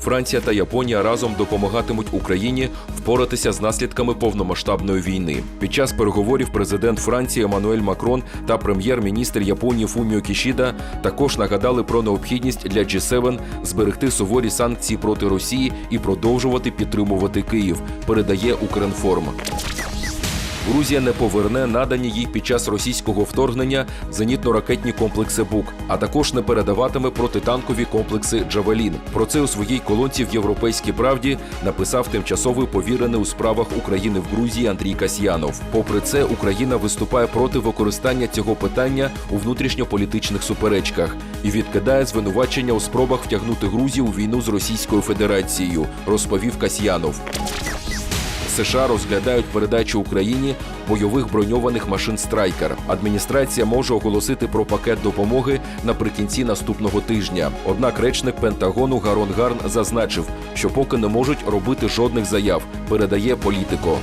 Франція та Японія разом допомагатимуть Україні впоратися з наслідками повномасштабної війни. Під час переговорів президент Франції Еммануель Макрон та прем'єр-міністр Японії Фуміо Кішіда також нагадали про необхідність для G7 зберегти суворі санкції проти Росії і продовжувати підтримувати Київ. Передає Укрінформ. Грузія не поверне надані їй під час російського вторгнення зенітно-ракетні комплекси БУК, а також не передаватиме протитанкові комплекси Джавелін. Про це у своїй колонці в Європейській правді написав тимчасовий повірений у справах України в Грузії Андрій Касьянов. Попри це, Україна виступає проти використання цього питання у внутрішньополітичних суперечках і відкидає звинувачення у спробах втягнути Грузію у війну з Російською Федерацією, розповів Касьянов. США розглядають передачу Україні бойових броньованих машин Страйкер. Адміністрація може оголосити про пакет допомоги наприкінці наступного тижня. Однак речник Пентагону Гарон Гарн зазначив, що поки не можуть робити жодних заяв. Передає політико.